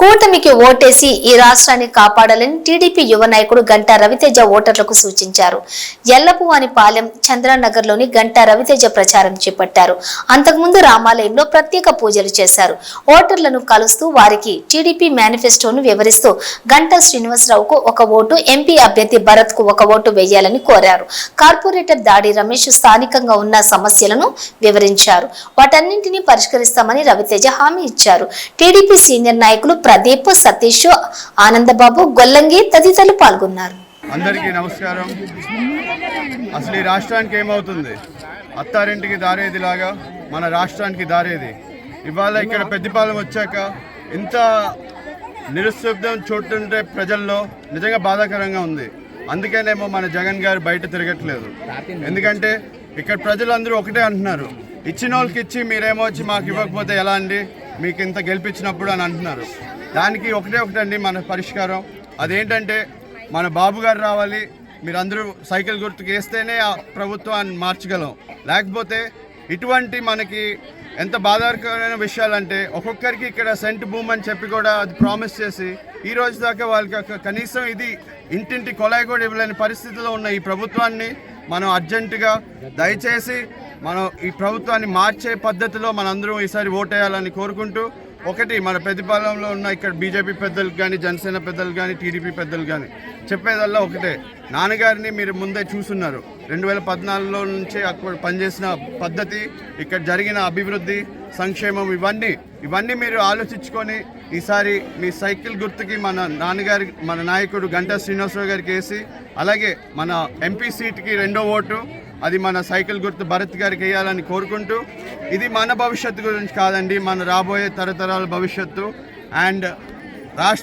కూటమికి ఓటేసి ఈ రాష్ట్రాన్ని కాపాడాలని టీడీపీ యువ నాయకుడు గంటా రవితేజ ఓటర్లకు సూచించారు. ఎల్లపువాని పాలెం చంద్రానగర్లోని గంటా రవితేజ ప్రచారం చేపట్టారు. అంతకుముందు రామాలయంలో ప్రత్యేక పూజలు చేశారు. ఓటర్లను కలుస్తూ వారికి టీడీపీ మేనిఫెస్టోను వివరిస్తూ గంటా శ్రీనివాసరావుకు ఒక ఓటు ఎంపీ అభ్యర్థి భరత్కు ఒక ఓటు వేయాలని కోరారు. కార్పొరేటర్ దాడి రమేష్ స్థానికంగా ఉన్న సమస్యలను వివరించారు. వాటన్నింటినీ పరిష్కరిస్తామని రవితేజ హామీ ఇచ్చారు. టీడీపీ సీనియర్ నాయకులు ప్రదీప్ సతీష్ ఆనందబాబు గొల్లంగి తదితరులు పాల్గొన్నారు. అందరికీ నమస్కారం. అసలు ఈ రాష్ట్రానికి ఏమవుతుంది? అత్తారింటికి దారేదిలాగా మన రాష్ట్రానికి దారేది. ఇవాళ ఇక్కడ పెద్దపాలెం వచ్చాక ఇంత నిరుశబ్దం చూస్తుంటే ప్రజల్లో నిజంగా బాధాకరంగా ఉంది. అందుకేనేమో మన జగన్ గారు బయట తిరగట్లేదు. ఎందుకంటే ఇక్కడ ప్రజలందరూ ఒకటే అంటున్నారు. ఇచ్చిన వాళ్ళకి ఇచ్చి మీరేమో వచ్చి మాకు ఇవ్వకపోతే ఎలా అండి? మీకు ఇంత గెలిపించినప్పుడు అని అంటున్నారు. దానికి ఒకటే ఒకటండి మన పరిష్కారం. అదేంటంటే మన బాబు గారు రావాలి మీరందరూ సైకిల్ గుర్తుకు వేస్తేనే ఆ ప్రభుత్వాన్ని మార్చగలం. లేకపోతే ఇటువంటి మనకి ఎంత బాధాకరమైన విషయాలంటే ఒక్కొక్కరికి ఇక్కడ సెంట్ భూమి అని చెప్పి కూడా అది ప్రామిస్ చేసి ఈ రోజు దాకా వాళ్ళకి ఒక కనీసం ఇది ఇంటింటి కొలాయి కూడా ఇవ్వలేని పరిస్థితిలో ఉన్న ఈ ప్రభుత్వాన్ని మనం అర్జెంటుగా దయచేసి మనం ఈ ప్రభుత్వాన్ని మార్చే పద్ధతిలో మనందరం ఈసారి ఓటేయాలని కోరుకుంటూ ఒకటి మన ప్రతిపాలనలో ఉన్న ఇక్కడ బీజేపీ పెద్దలకు కానీ జనసేన పెద్దలు కానీ టీడీపీ పెద్దలు కానీ చెప్పేదల్లా ఒకటే. నాన్నగారిని మీరు ముందే చూస్తున్నారు రెండు వేల పద్నాలుగులో నుంచి అక్కడ పనిచేసిన పద్ధతి ఇక్కడ జరిగిన అభివృద్ధి సంక్షేమం ఇవన్నీ ఇవన్నీ మీరు ఆలోచించుకొని ఈసారి మీ సైకిల్ గుర్తుకి మన నాన్నగారి మన నాయకుడు గంటా శ్రీనివాసరావు గారికి వేసి అలాగే మన ఎంపీ సీట్కి రెండో ఓటు అది మన సైకిల్ గుర్తు భరత్ గారికి వేయాలని కోరుకుంటూ ఇది మన భవిష్యత్తు గురించి కాదండి మన రాబోయే తరతరాల భవిష్యత్తు. అండ్ రాష్ట్ర